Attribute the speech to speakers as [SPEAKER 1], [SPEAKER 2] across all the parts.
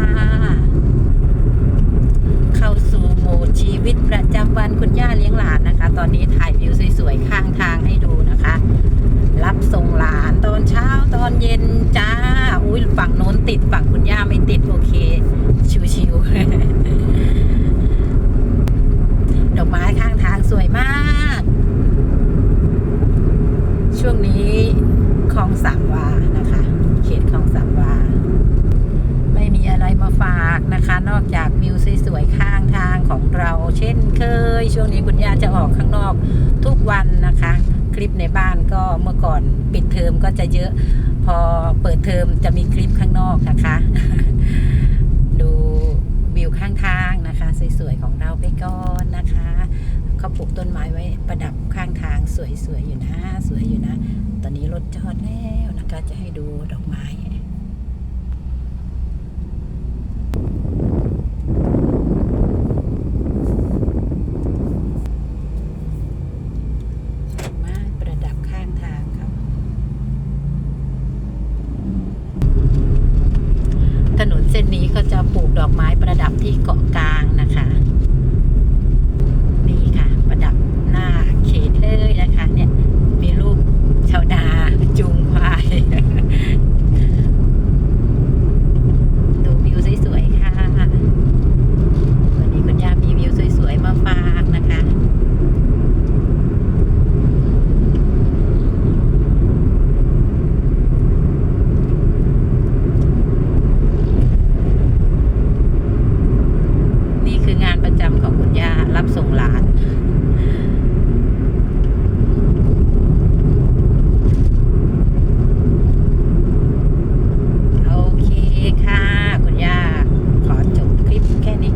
[SPEAKER 1] ่ะ เข้าสู่โหมดชีวิตประจำวันคุณย่าเลี้ยงหลานนะคะ ตอนนี้ถ่ายวิวสวยๆ ข้างทางให้ดูนะคะ รับส่งหลานตอนเช้าตอนเย็นจ้า อุ้ยฝั่งโน้นติดฝั่งคุณย่าไม่ติดโอเค ชิวๆดอกไม้ข้างทางสวยมาก ช่วงนี้คลองสามวานะคะ เขตคลอง เช่นเคย ช่วงนี้คุณย่าจะออกข้างนอกทุกวันนะคะ คลิปในบ้านก็เมื่อก่อนปิดเทอมก็จะเยอะ พอเปิดเทอมจะมีคลิปข้างนอกนะคะ ดูวิวข้างทางนะคะสวยๆของเราไปก่อนนะคะเขาปลูกต้นไม้ไว้ประดับข้างทางสวยๆอยู่นะ สวยอยู่นะ ตอนนี้รถจอดแล้วนะคะจะให้ดูดอกไม้ ดอกไม้ประดับข้างทางครับ ถนน เส้นนี้ก็จะปลูกดอกไม้ประดับที่เกาะกลาง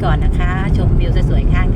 [SPEAKER 1] ก่อนนะคะ ชมวิวสวยๆข้าง